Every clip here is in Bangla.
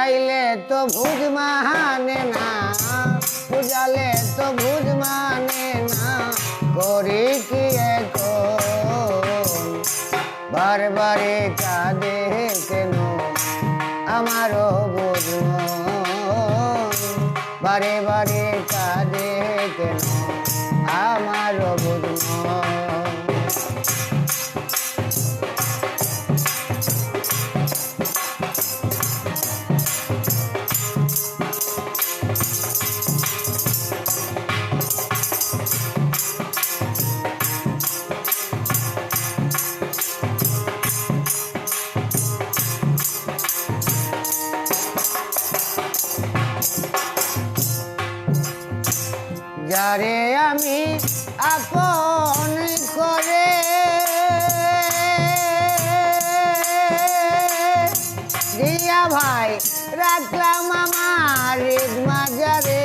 পূজাইলে তো ভুজ মানে না বুঝালে তো ভুজ মানে না, করি কি বার বারবারে কাঁদে কেন আমারও বুঝ বারে বারে যারে আমি আপন করে। দিয়া ভাই রাখলাম আমার মাজারে।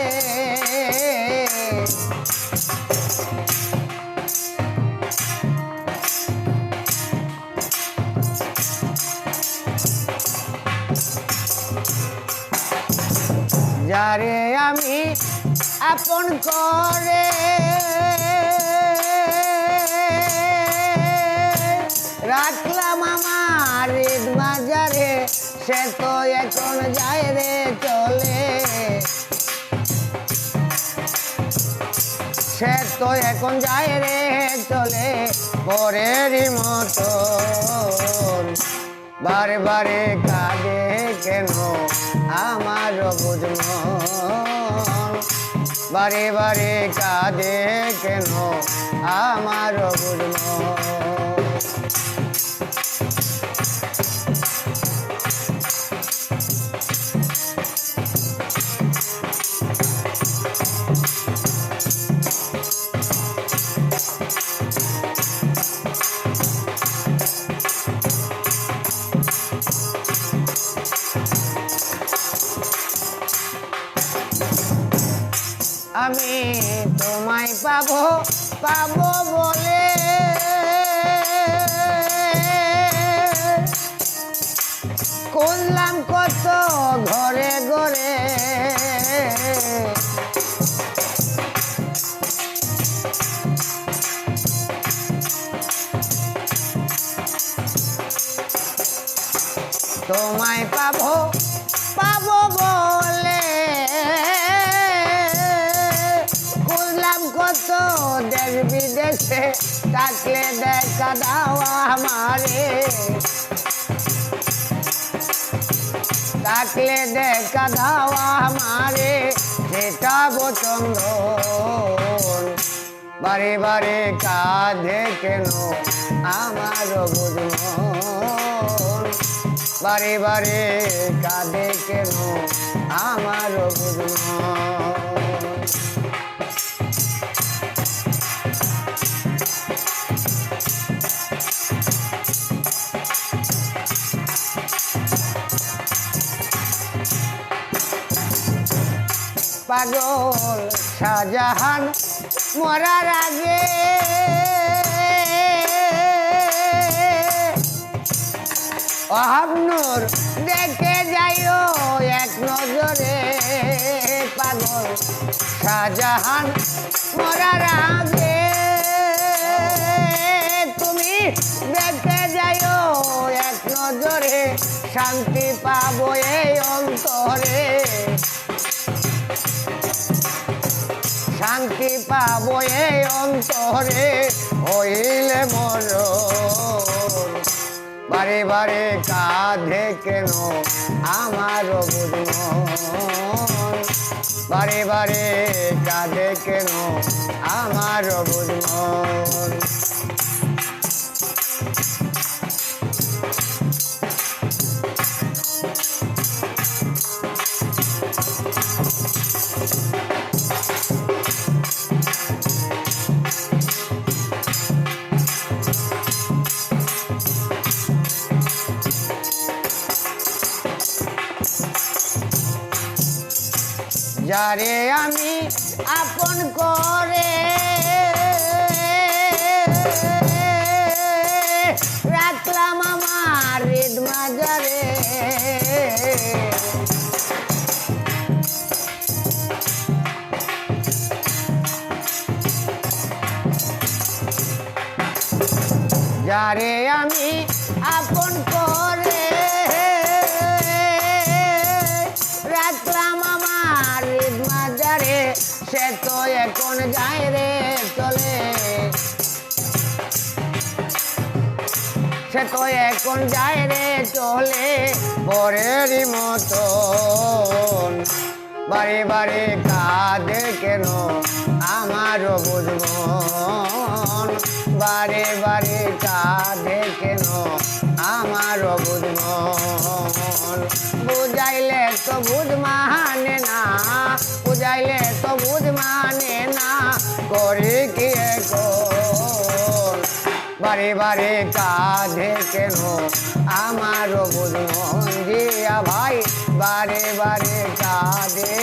যারে আমি আপন করে। রাখলাম আমার ঈদ বাজারে সে তো এখন যায় রে চলে। সে তো এখন যায় রে চলে পরেরই মতো। বারে বারে কাঁদে কেন আমার বুঝম বারে বারে কাঁদে কেন? আমার বুঝম আমি তোমায় পাবো পাবো বলে। করলাম কত ঘরে ঘরে। তোমায় পাবো পাবো বলে। বিদেশে থাকলে দেখা দাও আমারে। থাকলে দেখা দাও আমারে সেটা বচন্দ বারে বারে কাঁধে কেন আমার বুঝমন বারে বারে কাঁদে কেন আমার বুঝমন পাগল শাহজাহান মরার আগে। অহাবনুর দেখে যাইও এক নজরে পাগল শাহজাহান মরার আগে। তুমি দেখে যাইও এক নজরে শান্তি পাবো এই অন্তরে। পাবো এই অন্তরে, হইলে মর বারে বারে কাঁধে কেন আমার বুঝমন বারে বারে কাঁধে কেন আমার বুঝমন তারে আমি আপন করে। রাখলাম আমার ঈদ মাজারে। যারে আমি আপ সে তো এখন যায় রে চলে পরেরই মতন। বারে বারে কাঁদে কেন আমারও বুঝমন বারে বারে কাঁদে কেন আমারও বুঝমন বুঝাইলে তো বুঝ মানে না, বুঝাইলে তো বুঝ মানে না। করে কি এখন বারে বারে কাঁধে কেন? আমার বুঝমন জিয়া ভাই বারে বারে কাঁধে